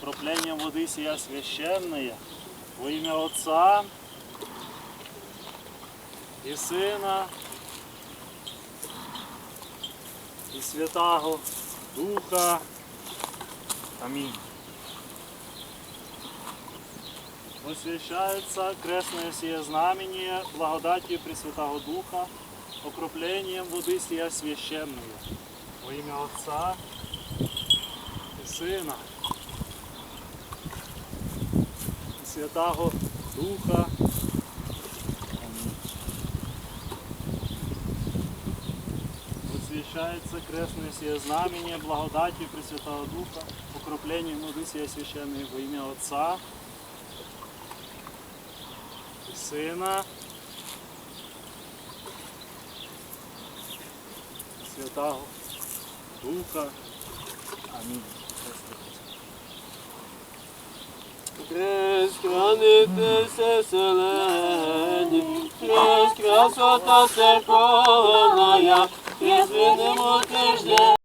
Кроплением воды сия священная во имя Отца і Сина і Святого Духа. Аминь. Освящается крестное сие знамение благодатью Пресвятого Духа, окроплением воды сия священную во имя Отца і Сина Святого Духа. Амінь. Освящается крестное сие благодатью Пресвятого Духа, воды сия священной во имя Отца і Сина і Святого Духа. Амінь. Хрест хранитися селені, Хрест красота церковная, Хрест видимо тиждень.